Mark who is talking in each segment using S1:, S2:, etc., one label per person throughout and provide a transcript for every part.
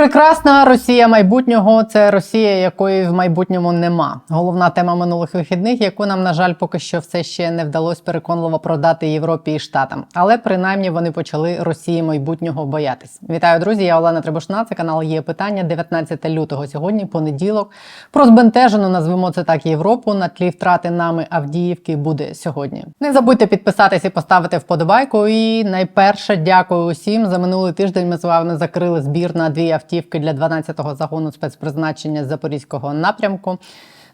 S1: Прекрасна Росія майбутнього це Росія, якої в майбутньому нема. Головна тема минулих вихідних, яку нам, на жаль, поки що все ще не вдалося переконливо продати Європі і Штатам. Але принаймні вони почали Росії майбутнього боятись. Вітаю, друзі! Я Олена Требушна. Це канал є питання 19 лютого. Сьогодні понеділок. Про збентежену назвемо це так Європу на тлі втрати нами Авдіївки буде сьогодні. Не забудьте підписатись і поставити вподобайку. І найперше дякую усім за минулий тиждень. Ми з вами закрили збір на дві автівки для 12-го загону спецпризначення запорізького напрямку.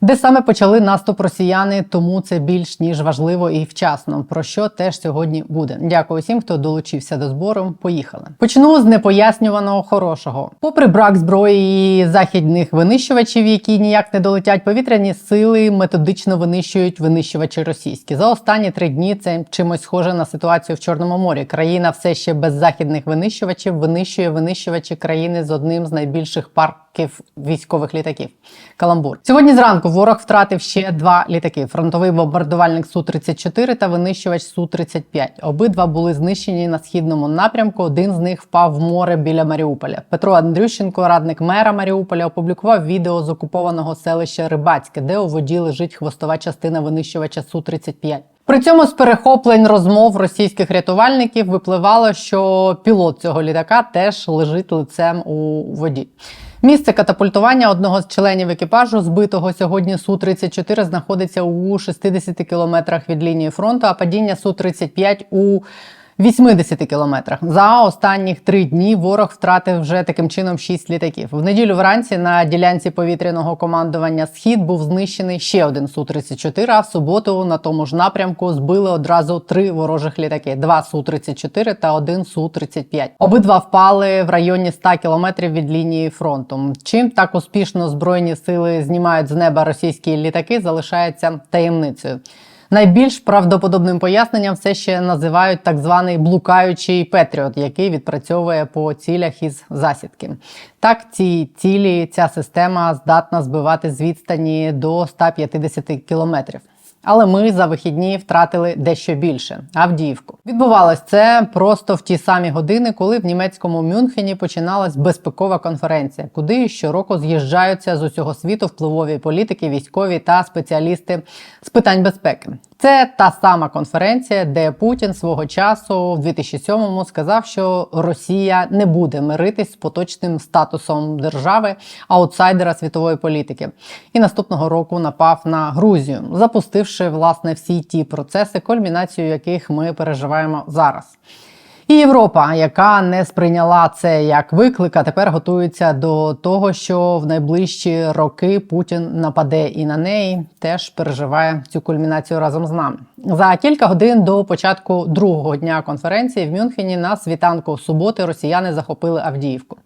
S1: Де саме почали наступ росіяни, тому це більш ніж важливо і вчасно. Про що теж сьогодні буде. Дякую всім, хто долучився до збору. Поїхали. Почну з непояснюваного хорошого. Попри брак зброї і західних винищувачів, які ніяк не долетять, повітряні сили методично винищують винищувачі російські. За останні три дні це чимось схоже на ситуацію в Чорному морі. Країна все ще без західних винищувачів винищує винищувачі країни з одним з найбільших парків військових літаків. Каламбур сьогодні зранку ворог втратив ще два літаки: фронтовий бомбардувальник су 34 та винищувач су 35 Обидва були знищені на східному напрямку. Один з них впав в море біля Маріуполя. Петро Андрющенко, радник мера Маріуполя, опублікував відео з окупованого селища Рибацьке, де у воді лежить хвостова частина винищувача су 35 при цьому з перехоплень розмов російських рятувальників випливало, що пілот цього літака теж лежить лицем у воді. Місце катапультування одного з членів екіпажу, збитого сьогодні су 34 знаходиться у 60 кілометрах від лінії фронту, а падіння су 35 у 80 кілометрах за останніх три дні ворог втратив вже таким чином 6 літаків. В неділю вранці на ділянці повітряного командування Схід був знищений ще один су 34 А в суботу на тому ж напрямку збили одразу три ворожих літаки: два су 34 та один су 35 Обидва впали в районі 100 кілометрів від лінії фронту. Чим так успішно збройні сили знімають з неба російські літаки, залишається таємницею. Найбільш правдоподобним поясненням все ще називають так званий блукаючий Петріот, який відпрацьовує по цілях із засідки. Так, ці цілі ця система здатна збивати з відстані до 150 кілометрів. Але ми за вихідні втратили дещо більше Авдіївку. Відбувалось це просто в ті самі години, коли в німецькому Мюнхені починалась безпекова конференція, куди щороку з'їжджаються з усього світу впливові політики, військові та спеціалісти з питань безпеки. Це та сама конференція, де Путін свого часу в 2007-му сказав, що Росія не буде миритись з поточним статусом держави аутсайдера світової політики, і наступного року напав на Грузію, запустивши власне всі ті процеси, кульмінацію яких ми переживаємо зараз. І Європа, яка не сприйняла це як виклик, а тепер готується до того, що в найближчі роки Путін нападе і на неї, теж переживає цю кульмінацію разом з нами. За кілька годин до початку другого дня конференції в Мюнхені на світанку суботи росіяни захопили Авдіївку.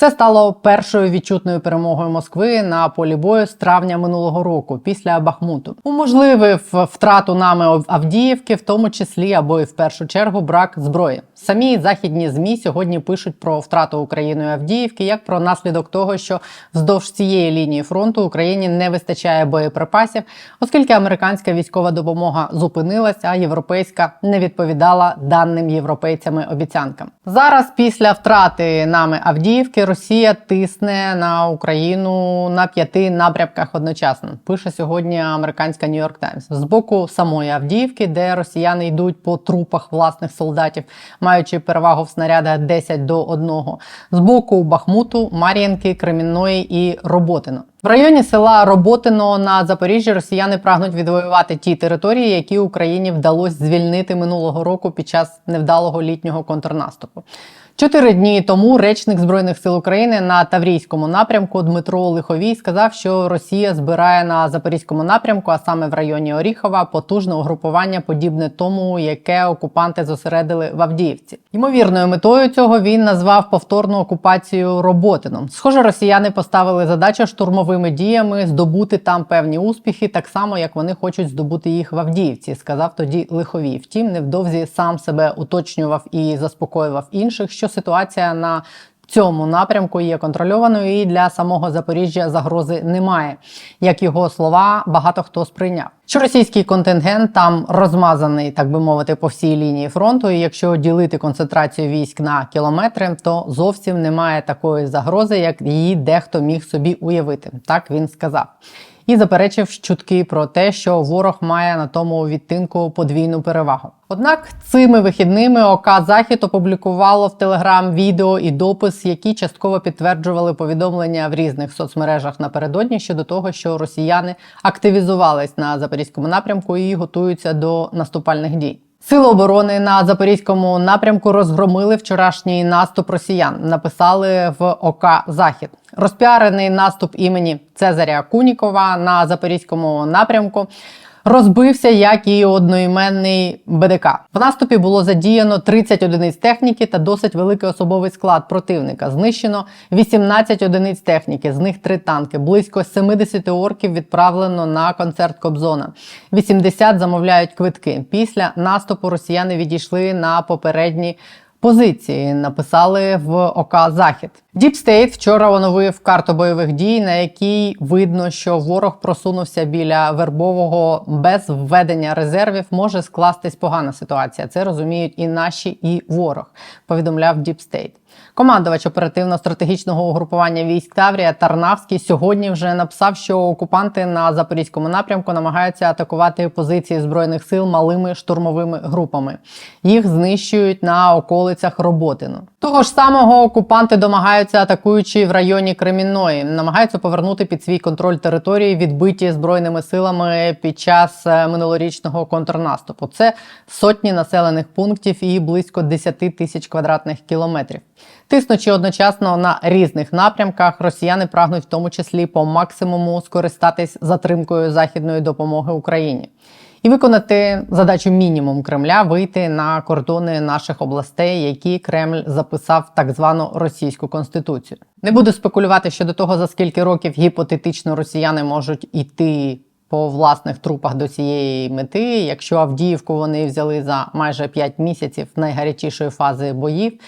S1: Це стало першою відчутною перемогою Москви на полі бою з травня минулого року, після Бахмуту. Уможливив втрату нами Авдіївки, в тому числі або і в першу чергу брак зброї. Самі західні змі сьогодні пишуть про втрату Україною Авдіївки як про наслідок того, що вздовж цієї лінії фронту Україні не вистачає боєприпасів, оскільки американська військова допомога зупинилася, а європейська не відповідала даним європейцями обіцянкам. Зараз, після втрати нами Авдіївки, Росія тисне на Україну на п'яти напрямках одночасно. Пише сьогодні американська Нью-Йорк Таймс з боку самої Авдіївки, де росіяни йдуть по трупах власних солдатів, маючи перевагу в снарядах 10 до 1. з боку Бахмуту, Мар'їнки, Кремінної і Роботино. В районі села Роботино на Запоріжжі росіяни прагнуть відвоювати ті території, які Україні вдалося звільнити минулого року під час невдалого літнього контрнаступу. Чотири дні тому речник збройних сил України на Таврійському напрямку Дмитро Лиховій сказав, що Росія збирає на запорізькому напрямку, а саме в районі Оріхова, потужне угрупування, подібне тому, яке окупанти зосередили в Авдіївці. Ймовірною метою цього він назвав повторну окупацію Роботином. Схоже, росіяни поставили задачу штурмовими діями здобути там певні успіхи, так само як вони хочуть здобути їх в Авдіївці, сказав тоді Лиховій. Втім, невдовзі сам себе уточнював і заспокоював інших, що ситуація на цьому напрямку є контрольованою і для самого Запоріжжя загрози немає. Як його слова, багато хто сприйняв. Що російський контингент там розмазаний, так би мовити, по всій лінії фронту. І якщо ділити концентрацію військ на кілометри, то зовсім немає такої загрози, як її дехто міг собі уявити. Так він сказав. І заперечив чутки про те, що ворог має на тому відтинку подвійну перевагу. Однак цими вихідними ОК Захід опублікувало в Телеграм відео і допис, які частково підтверджували повідомлення в різних соцмережах напередодні щодо того, що росіяни активізувались на запорізькому напрямку і готуються до наступальних дій. Сили оборони на запорізькому напрямку розгромили вчорашній наступ росіян. Написали в ОК Захід. Розпіарений наступ імені Цезаря Кунікова на запорізькому напрямку. Розбився, як і одноіменний БДК. В наступі було задіяно 30 одиниць техніки та досить великий особовий склад противника. Знищено 18 одиниць техніки, з них 3 танки. Близько 70 орків відправлено на концерт Кобзона. 80 замовляють квитки. Після наступу росіяни відійшли на попередні позиції. Написали в ОК Захід. Діпстейт вчора оновив карту бойових дій, на якій видно, що ворог просунувся біля вербового без введення резервів. Може скластись погана ситуація. Це розуміють і наші, і ворог. Повідомляв Діпстейт. Командувач оперативно-стратегічного угрупування військ Таврія Тарнавський сьогодні вже написав, що окупанти на запорізькому напрямку намагаються атакувати позиції збройних сил малими штурмовими групами. Їх знищують на околицях Роботину. Того ж самого окупанти домагаються, атакуючи в районі Кремінної, намагаються повернути під свій контроль території, відбиті збройними силами під час е, минулорічного контрнаступу. Це сотні населених пунктів і близько 10 тисяч квадратних кілометрів. Тиснучи одночасно на різних напрямках, росіяни прагнуть в тому числі по максимуму скористатись затримкою західної допомоги Україні. І виконати задачу мінімум Кремля вийти на кордони наших областей, які Кремль записав в так звану російську конституцію. Не буду спекулювати щодо того, за скільки років гіпотетично росіяни можуть іти по власних трупах до цієї мети. Якщо Авдіївку вони взяли за майже 5 місяців найгарячішої фази боїв.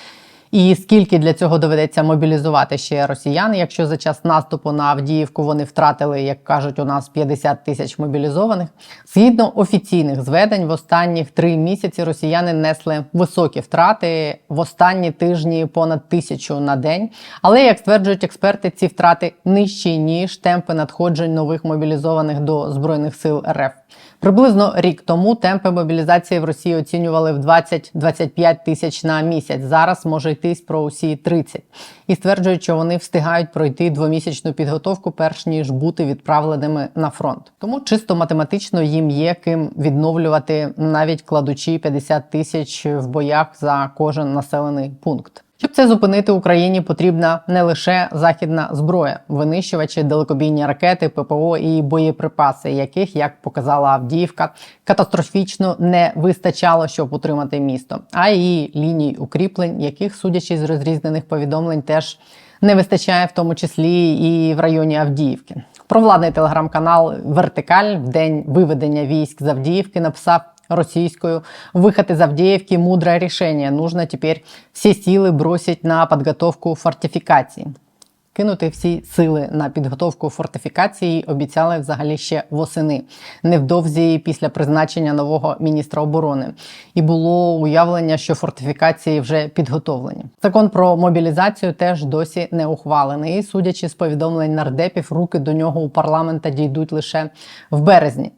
S1: І скільки для цього доведеться мобілізувати ще росіян, якщо за час наступу на Авдіївку вони втратили, як кажуть, у нас 50 тисяч мобілізованих. Згідно офіційних зведень, в останніх три місяці росіяни несли високі втрати в останні тижні понад тисячу на день. Але як стверджують експерти, ці втрати нижчі ніж темпи надходжень нових мобілізованих до збройних сил РФ. Приблизно рік тому темпи мобілізації в Росії оцінювали в 20-25 тисяч на місяць. Зараз може йтись про усі 30. І стверджують, що вони встигають пройти двомісячну підготовку, перш ніж бути відправленими на фронт. Тому чисто математично їм є ким відновлювати, навіть кладучи 50 тисяч в боях за кожен населений пункт. Щоб це зупинити Україні, потрібна не лише західна зброя, винищувачі, далекобійні ракети, ППО і боєприпаси, яких, як показала Авдіївка, катастрофічно не вистачало, щоб утримати місто, а і ліній укріплень, яких, судячи з розрізнених повідомлень, теж не вистачає, в тому числі і в районі Авдіївки. Провладний телеграм-канал Вертикаль в день виведення військ з Авдіївки написав російскую. Выход из Авдеевки – мудрое решение. Нужно теперь все силы бросить на подготовку фортифікацій. Кинути всі сили на підготовку фортифікації обіцяли взагалі ще восени, невдовзі після призначення нового міністра оборони. І було уявлення, що фортифікації вже підготовлені. Закон про мобілізацію теж досі не ухвалений. Судячи з повідомлень нардепів, руки до нього у парламента дійдуть лише в березні.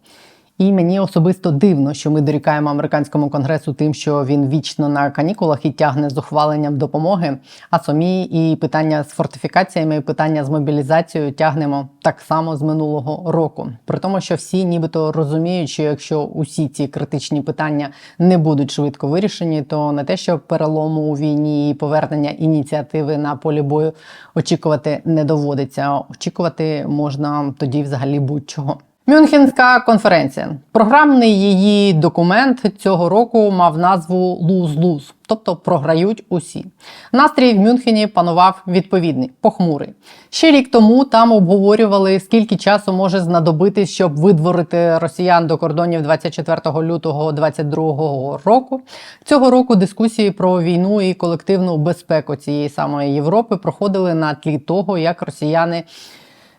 S1: І мені особисто дивно, що ми дорікаємо американському конгресу тим, що він вічно на канікулах і тягне з ухваленням допомоги. А самі і питання з фортифікаціями, і питання з мобілізацією тягнемо так само з минулого року. При тому, що всі нібито розуміють, що якщо усі ці критичні питання не будуть швидко вирішені, то не те, що перелому у війні і повернення ініціативи на полі бою очікувати не доводиться. Очікувати можна тоді взагалі будь-чого. Мюнхенська конференція. Програмний її документ цього року мав назву Луз-Луз, тобто програють усі. Настрій в Мюнхені панував відповідний, похмурий. Ще рік тому там обговорювали, скільки часу може знадобитись, щоб видворити росіян до кордонів 24 лютого 2022 року. Цього року дискусії про війну і колективну безпеку цієї самої Європи проходили на тлі того, як росіяни.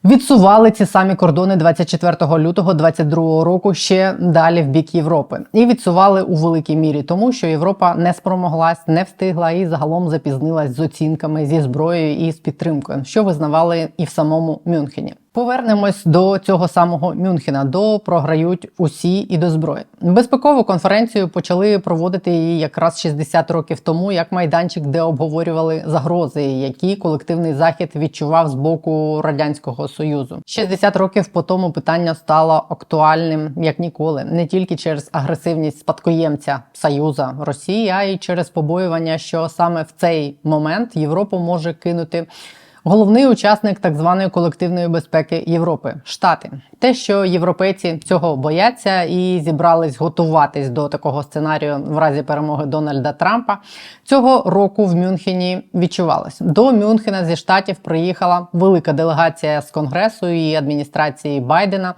S1: Відсували ці самі кордони 24 лютого 2022 року ще далі в бік Європи, і відсували у великій мірі, тому що Європа не спромоглась, не встигла і загалом запізнилась з оцінками зі зброєю і з підтримкою, що визнавали і в самому Мюнхені. Повернемось до цього самого Мюнхена, до програють усі і до зброї. Безпекову конференцію почали проводити її якраз 60 років тому, як майданчик, де обговорювали загрози, які колективний захід відчував з боку радянського союзу. 60 років по тому питання стало актуальним як ніколи, не тільки через агресивність спадкоємця Союза Росії, а й через побоювання, що саме в цей момент Європу може кинути. Головний учасник так званої колективної безпеки Європи Штати. Те, що європейці цього бояться і зібрались готуватись до такого сценарію в разі перемоги Дональда Трампа, цього року в Мюнхені відчувалось. До Мюнхена зі штатів приїхала велика делегація з конгресу і адміністрації Байдена.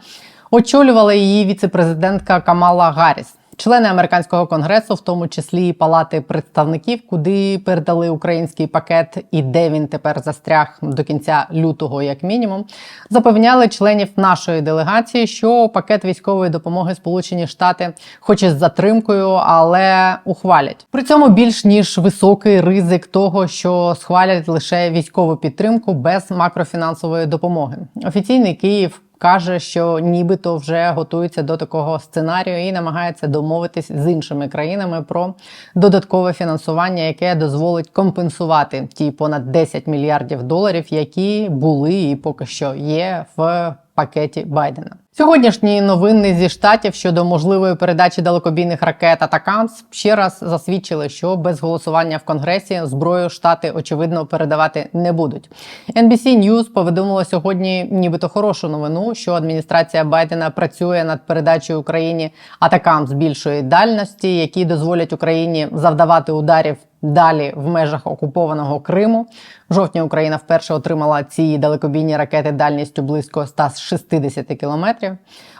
S1: Очолювала її віцепрезидентка Камала Гарріс. Члени американського конгресу, в тому числі і палати представників, куди передали український пакет, і де він тепер застряг до кінця лютого, як мінімум, запевняли членів нашої делегації, що пакет військової допомоги Сполучені Штати, хоч і з затримкою, але ухвалять. При цьому більш ніж високий ризик того, що схвалять лише військову підтримку без макрофінансової допомоги. Офіційний Київ каже, що нібито вже готується до такого сценарію і намагається домовитись з іншими країнами про додаткове фінансування, яке дозволить компенсувати ті понад 10 мільярдів доларів, які були і поки що є в пакеті Байдена. Сьогоднішні новини зі штатів щодо можливої передачі далекобійних ракет Атакамс ще раз засвідчили, що без голосування в конгресі зброю штати очевидно передавати не будуть. NBC News повідомило сьогодні, нібито хорошу новину, що адміністрація Байдена працює над передачею Україні Атакамс більшої дальності, які дозволять Україні завдавати ударів Далі в межах окупованого Криму в жовтні Україна вперше отримала ці далекобійні ракети дальністю близько 160 кілометрів.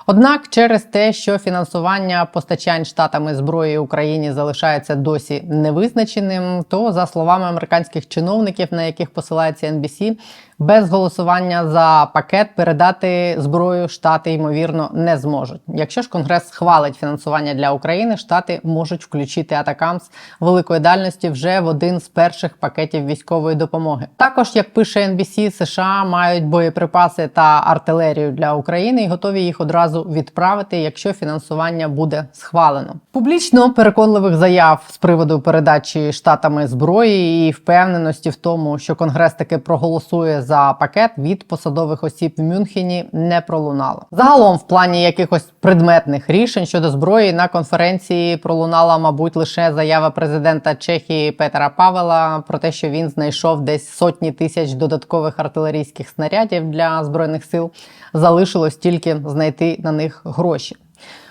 S1: Однак, через те, що фінансування постачань штатами зброї Україні залишається досі невизначеним, то за словами американських чиновників, на яких посилається NBC, без голосування за пакет передати зброю штати ймовірно не зможуть. Якщо ж Конгрес схвалить фінансування для України, штати можуть включити Атакамс великої дальності вже в один з перших пакетів військової допомоги. Також, як пише NBC, США мають боєприпаси та артилерію для України і готові їх одразу відправити, якщо фінансування буде схвалено. Публічно переконливих заяв з приводу передачі штатами зброї і впевненості в тому, що Конгрес таки проголосує за пакет від посадових осіб в Мюнхені не пролунало. Загалом, в плані якихось предметних рішень щодо зброї на конференції пролунала, мабуть, лише заява президента Чехії Петера Павела про те, що він знайшов десь сотні тисяч додаткових артилерійських снарядів для збройних сил. Залишилось тільки знайти на них гроші.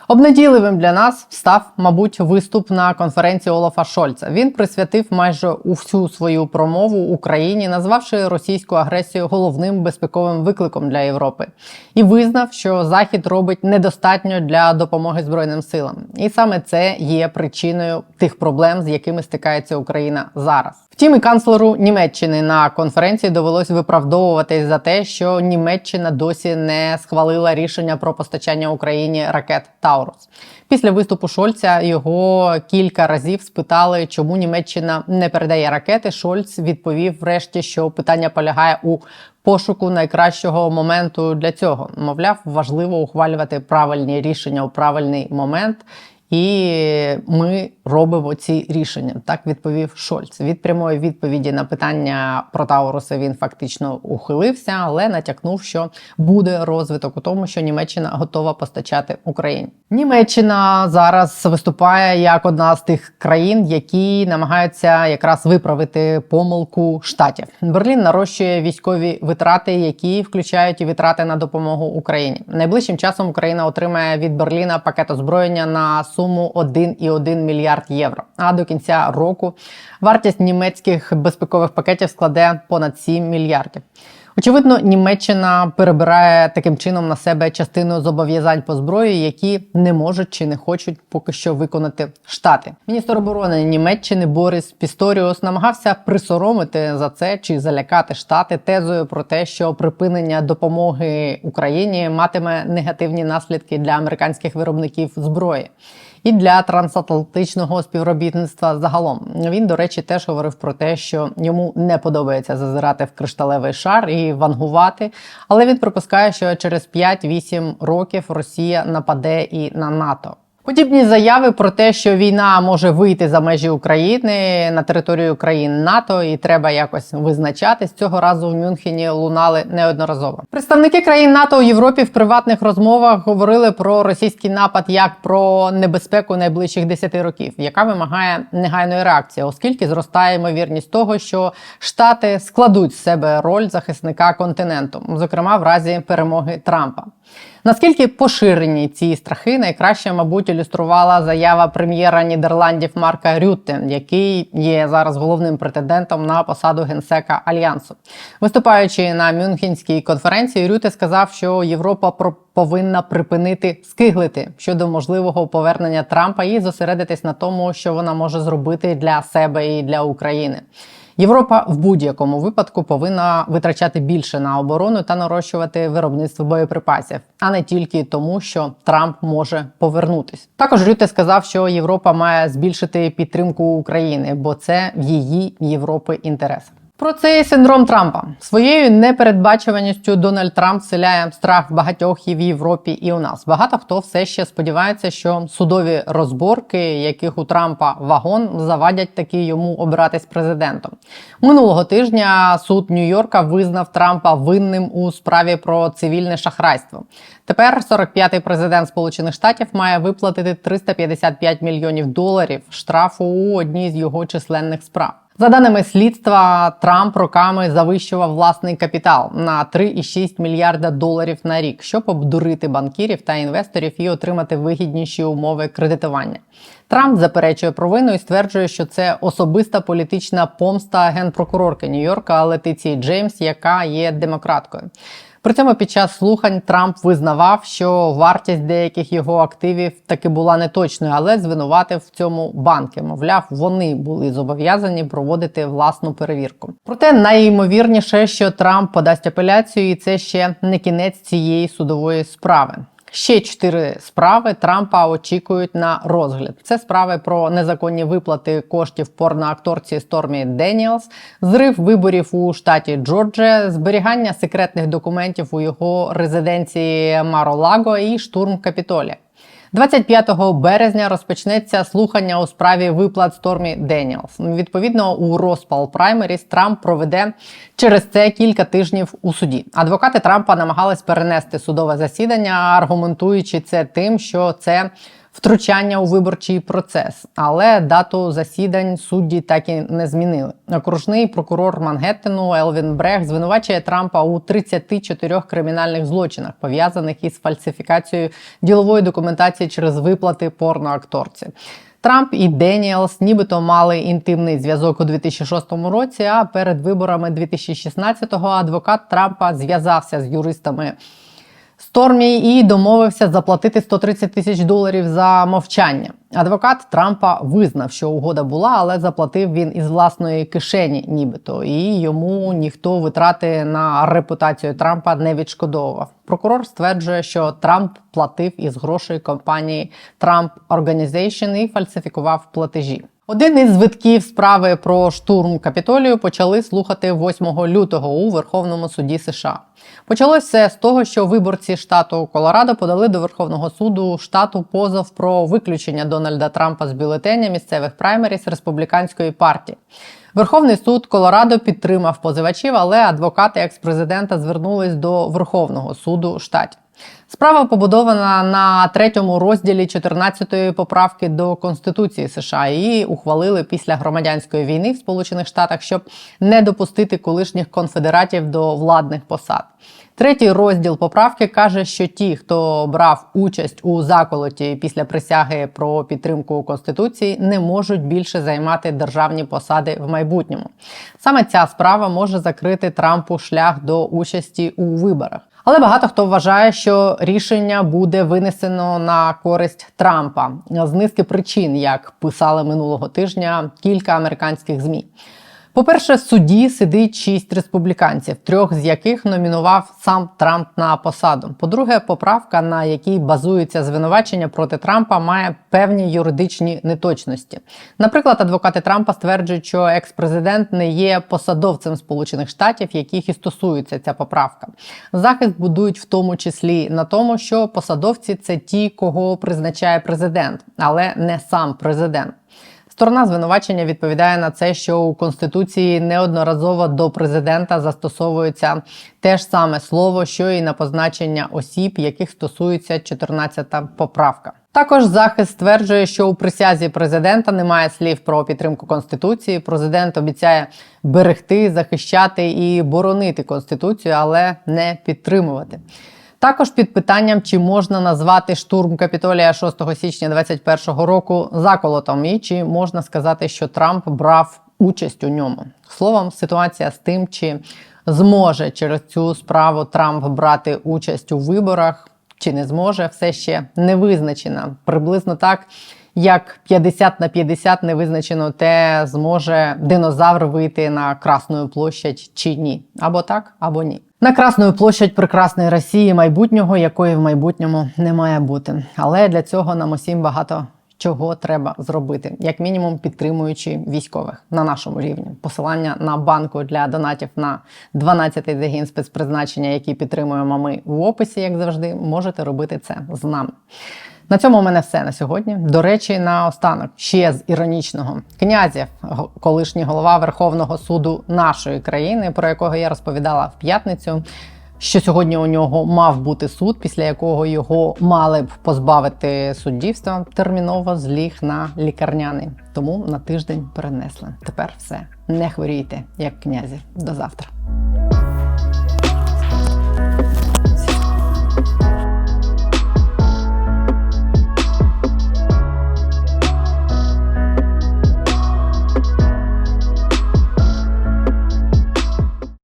S1: Обнадійливим для нас став, мабуть, виступ на конференції Олафа Шольца. Він присвятив майже усю свою промову Україні, назвавши російську агресію головним безпековим викликом для Європи, і визнав, що Захід робить недостатньо для допомоги збройним силам, і саме це є причиною тих проблем, з якими стикається Україна зараз. Втім, і канцлеру Німеччини на конференції довелось виправдовуватись за те, що Німеччина досі не схвалила рішення про постачання Україні ракет Таурус. Після виступу Шольца його кілька разів спитали, чому Німеччина не передає ракети. Шольц відповів, врешті, що питання полягає у пошуку найкращого моменту для цього. Мовляв, важливо ухвалювати правильні рішення у правильний момент. І ми робимо ці рішення. Так відповів Шольц. Від прямої відповіді на питання про Тауруси він фактично ухилився, але натякнув, що буде розвиток у тому, що Німеччина готова постачати Україні. Німеччина зараз виступає як одна з тих країн, які намагаються якраз виправити помилку штатів. Берлін нарощує військові витрати, які включають і витрати на допомогу Україні. Найближчим часом Україна отримає від Берліна пакет озброєння на суму 1,1 мільярд євро. А до кінця року вартість німецьких безпекових пакетів складе понад 7 мільярдів. Очевидно, Німеччина перебирає таким чином на себе частину зобов'язань по зброї, які не можуть чи не хочуть поки що виконати штати. Міністр оборони Німеччини Борис Пісторіус намагався присоромити за це чи залякати штати тезою про те, що припинення допомоги Україні матиме негативні наслідки для американських виробників зброї і для трансатлантичного співробітництва загалом. Він, до речі, теж говорив про те, що йому не подобається зазирати в кришталевий шар і вангувати. Але він припускає, що через 5-8 років Росія нападе і на НАТО. Подібні заяви про те, що війна може вийти за межі України на територію країн НАТО, і треба якось визначатись. Цього разу в Мюнхені лунали неодноразово. Представники країн НАТО у Європі в приватних розмовах говорили про російський напад як про небезпеку найближчих 10 років, яка вимагає негайної реакції, оскільки зростає ймовірність того, що Штати складуть з себе роль захисника континенту, зокрема в разі перемоги Трампа. Наскільки поширені ці страхи, найкраще, мабуть, ілюструвала заява прем'єра Нідерландів Марка Рютте, який є зараз головним претендентом на посаду генсека альянсу. Виступаючи на Мюнхенській конференції, Рюте сказав, що Європа повинна припинити скиглити щодо можливого повернення Трампа і зосередитись на тому, що вона може зробити для себе і для України. Європа в будь-якому випадку повинна витрачати більше на оборону та нарощувати виробництво боєприпасів, а не тільки тому, що Трамп може повернутись. Також Рюте сказав, що Європа має збільшити підтримку України, бо це в її Європи інтересах. Про цей синдром Трампа своєю непередбачуваністю Дональд Трамп вселяє страх в багатьох і в Європі, і у нас. Багато хто все ще сподівається, що судові розборки, яких у Трампа вагон, завадять таки йому обиратись президентом. Минулого тижня суд Нью-Йорка визнав Трампа винним у справі про цивільне шахрайство. Тепер 45-й президент Сполучених Штатів має виплатити 355 мільйонів доларів штрафу у одній з його численних справ. За даними слідства, Трамп роками завищував власний капітал на 3,6 мільярда доларів на рік, щоб обдурити банкірів та інвесторів і отримати вигідніші умови кредитування. Трамп заперечує провину і стверджує, що це особиста політична помста генпрокурорки Нью-Йорка Летиції Джеймс, яка є демократкою. При цьому під час слухань Трамп визнавав, що вартість деяких його активів таки була неточною, але звинуватив в цьому банки. Мовляв, вони були зобов'язані проводити власну перевірку. Проте найімовірніше, що Трамп подасть апеляцію, і це ще не кінець цієї судової справи. Ще чотири справи Трампа очікують на розгляд. Це справи про незаконні виплати коштів порноакторці Стормі Деніелс, зрив виборів у штаті Джорджія, зберігання секретних документів у його резиденції Маро-Лаго і штурм Капітолія. 25 березня розпочнеться слухання у справі виплат Стормі Деніелс. Відповідно, у розпал праймеріс Трамп проведе через це кілька тижнів у суді. Адвокати Трампа намагались перенести судове засідання, аргументуючи це тим, що це втручання у виборчий процес, але дату засідань судді так і не змінили. Окружний прокурор Мангеттену Елвін Брех звинувачує Трампа у 34 кримінальних злочинах, пов'язаних із фальсифікацією ділової документації через виплати порноакторці. Трамп і Деніелс нібито мали інтимний зв'язок у 2006 році. А перед виборами 2016-го адвокат Трампа зв'язався з юристами. Стормі і домовився заплатити 130 тисяч доларів за мовчання. Адвокат Трампа визнав, що угода була, але заплатив він із власної кишені, нібито, і йому ніхто витрати на репутацію Трампа не відшкодовував. Прокурор стверджує, що Трамп платив із грошей компанії Trump Organization і фальсифікував платежі. Один із витків справи про штурм капітолію почали слухати 8 лютого у Верховному суді США. Почалося все з того, що виборці штату Колорадо подали до Верховного суду штату позов про виключення Дональда Трампа з бюлетеня місцевих праймеріс республіканської партії. Верховний суд Колорадо підтримав позивачів, але адвокати екс-президента звернулись до Верховного суду штатів. Справа побудована на третьому розділі 14-ї поправки до Конституції США. Її ухвалили після громадянської війни в Сполучених Штатах, щоб не допустити колишніх конфедератів до владних посад. Третій розділ поправки каже, що ті, хто брав участь у заколоті після присяги про підтримку конституції, не можуть більше займати державні посади в майбутньому. Саме ця справа може закрити Трампу шлях до участі у виборах. Але багато хто вважає, що рішення буде винесено на користь Трампа з низки причин, як писали минулого тижня кілька американських змі. По-перше, в суді сидить шість республіканців, трьох з яких номінував сам Трамп на посаду. По-друге, поправка, на якій базується звинувачення проти Трампа, має певні юридичні неточності. Наприклад, адвокати Трампа стверджують, що екс-президент не є посадовцем Сполучених Штатів, яких і стосується ця поправка. Захист будують в тому числі на тому, що посадовці це ті, кого призначає президент, але не сам президент. Сторона звинувачення відповідає на це, що у конституції неодноразово до президента застосовується те ж саме слово, що і на позначення осіб, яких стосується 14-та поправка. Також захист стверджує, що у присязі президента немає слів про підтримку конституції. Президент обіцяє берегти, захищати і боронити конституцію, але не підтримувати. Також під питанням, чи можна назвати штурм капітолія 6 січня 2021 року заколотом, і чи можна сказати, що Трамп брав участь у ньому. Словом, ситуація з тим, чи зможе через цю справу Трамп брати участь у виборах, чи не зможе, все ще не визначена. Приблизно так. Як 50 на 50 не визначено, те зможе динозавр вийти на Красну площадь чи ні, або так, або ні. На Красну площадь прекрасної Росії майбутнього, якої в майбутньому не має бути. Але для цього нам усім багато чого треба зробити, як мінімум підтримуючи військових на нашому рівні. Посилання на банку для донатів на 12-й загін спецпризначення, який підтримуємо ми в описі, як завжди, можете робити це з нами. На цьому у мене все на сьогодні. До речі, на останок ще з іронічного князів, колишній голова Верховного суду нашої країни, про якого я розповідала в п'ятницю. Що сьогодні у нього мав бути суд, після якого його мали б позбавити суддівства, терміново зліг на лікарняний. Тому на тиждень перенесли. Тепер все не хворійте, як князі. До завтра.